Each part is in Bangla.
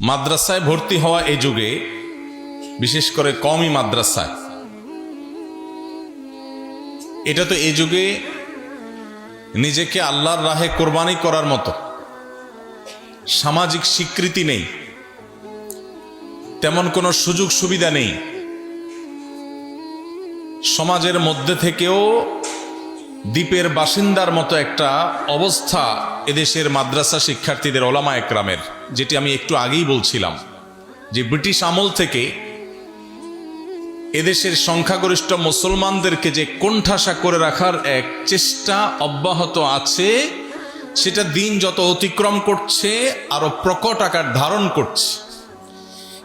মাদ্রাসায় ভর্তি হওয়া এই যুগে, বিশেষ করে কমই মাদ্রাসায়, এটা তো এই যুগে নিজেকে আল্লাহর রাহে কোরবানি করার মতো। সামাজিক স্বীকৃতি নেই, তেমন কোনো সুযোগ সুবিধা নেই। সমাজের মধ্যে থেকেও দ্বীপের বাসিন্দার মতো একটা অবস্থা এদেশের মাদ্রাসা শিক্ষার্থীদের ওলামা একরামের, যেটি আমি একটু আগেই বলছিলাম, যে ব্রিটিশ আমল থেকে এদেশের সংখ্যাগরিষ্ঠ মুসলমানদেরকে যে কোণঠাসা করে রাখার এক চেষ্টা অব্যাহত আছে, সেটা দিন যত অতিক্রম করছে, আরও প্রকট আকার ধারণ করছে।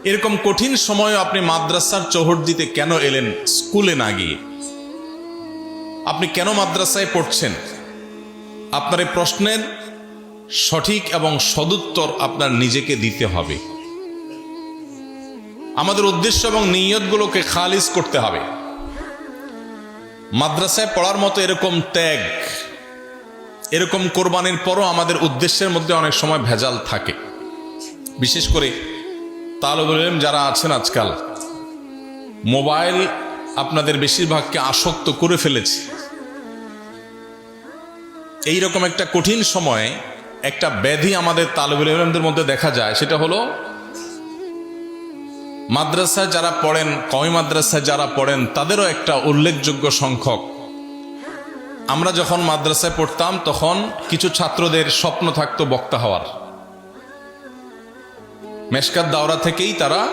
এরকম কঠিন সময়ে আপনি মাদ্রাসার চৌহদ দিতে কেন এলেন? স্কুলে না গিয়ে। আপনি কেন মাদ্রাসায় পড়ছেন? আপনার এই প্রশ্নের সঠিক এবং সদুত্তর আপনার নিজেকে দিতে হবে। আমাদের উদ্দেশ্য এবং নিয়তগুলোকে খালিজ করতে হবে। মাদ্রাসায় পড়ার মতো এরকম ত্যাগ, এরকম কোরবানির পরও আমাদের উদ্দেশ্যের মধ্যে অনেক সময় ভেজাল থাকে। বিশেষ করে তালবুল যারা আছেন আজকাল, মোবাইল আপনাদের বেশিরভাগকে আসক্ত করে ফেলেছে। এই রকম একটা কঠিন সময়ে একটা ব্যাধি আমাদের তালবুল ইলমদের মধ্যে দেখা যায়, সেটা হলো মাদ্রাসায় যারা পড়েন কমি মাদ্রাসায় যারা পড়েন, তাদেরও একটা উল্লেখযোগ্য সংখ্যক। আমরা যখন মাদ্রাসায় পড়তাম, তখন কিছু ছাত্রদের স্বপ্ন থাকতো বক্তা হওয়ার। মেশকাত দাওরা থেকেই তারা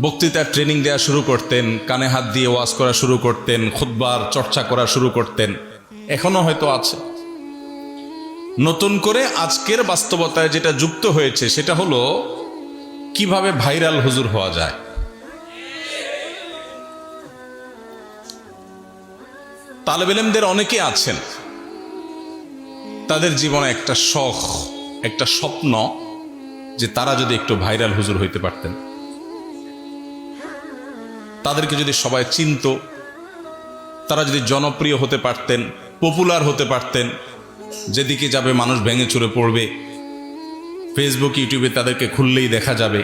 বক্তৃতার ট্রেনিং দেওয়া শুরু করতেন, কানে হাত দিয়ে ওয়াজ করা শুরু করতেন খুদ্বার চর্চা করা শুরু করতেন। এখনও হয়তো আছে। নতুন করে আজকের বাস্তবতায় যেটা যুক্ত হয়েছে, সেটা হলো কীভাবে ভাইরাল হুজুর হওয়া যায়। তালেবেলেমদের অনেকে আছেন। তাদের জীবনে একটা শখ, একটা স্বপ্ন যে তারা যদি একটু ভাইরাল হুজুর হইতে পারতেন। তাদেরকে যদি সবাই চিনত, তারা যদি জনপ্রিয় হতে পারতেন পপুলার হতে পারতেন, যেদিকে যাবে মানুষ ভেঙে চুরে পড়বে। ফেসবুক ইউটিউবে তাদেরকে খুললেই দেখা যাবে।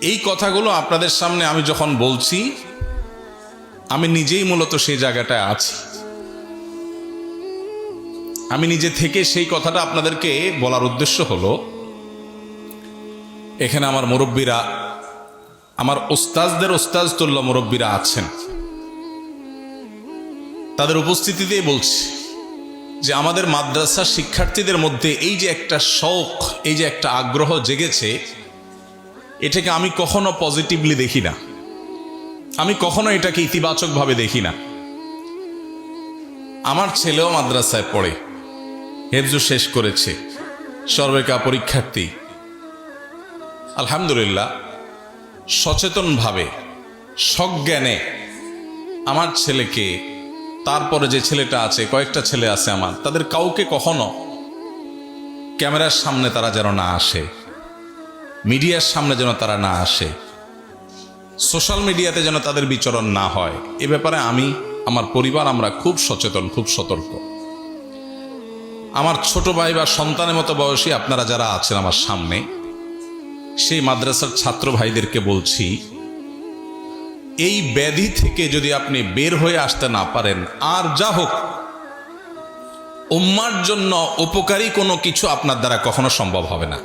এই কথাগুলো আপনাদের সামনে আমি যখন বলছি, আমি নিজেই মূলত সেই জায়গাটায় আছি। আমি নিজে থেকে সেই কথাটা আপনাদেরকে বলার উদ্দেশ্য হলো এখানে আমার মুরব্বীরা, আমার ওস্তাজদের ওস্তাজ তুল্য মুরব্বীরা আছেন। তাদের উপস্থিতিতেই বলছি যে আমাদের মাদ্রাসা শিক্ষার্থীদের মধ্যে এই যে একটা শখ এই যে একটা আগ্রহ জেগেছে, এটাকে আমি কখনো পজিটিভলি দেখি না। আমি কখনো এটাকে ইতিবাচকভাবে দেখি না। আমার ছেলেও মাদ্রাসায় পড়ে, হেফজু শেষ করেছে, সর্বেকা পরীক্ষার্থী। আলহামদুলিল্লাহ, সচেতনভাবে, সজ্ঞানে আমার ছেলেকে, তারপরে যে ছেলেটা আছে, কয়েকটা ছেলে আছে আমার, তাদের কাউকে কখনো ক্যামেরার সামনে তারা যেন না আসে, মিডিয়ার সামনে যেন তারা না আসে, সোশ্যাল মিডিয়াতে যেন তাদের বিচরণ না হয়, এ ব্যাপারে আমি, আমার পরিবার আমরা খুব সচেতন, খুব সতর্ক। আমার ছোট ভাই বা সন্তানের মতো বয়সী আপনারা যারা আছেন আমার সামনে সেই মাদ্রাসার ছাত্র ভাইদেরকে বলছি, এই ব্যাধি থেকে যদি আপনি বের হয়ে আসতে না পারেন, আর যা হোক, উম্মার জন্য উপকারী কোনো কিছু আপনার দ্বারা কখনো সম্ভব হবে না।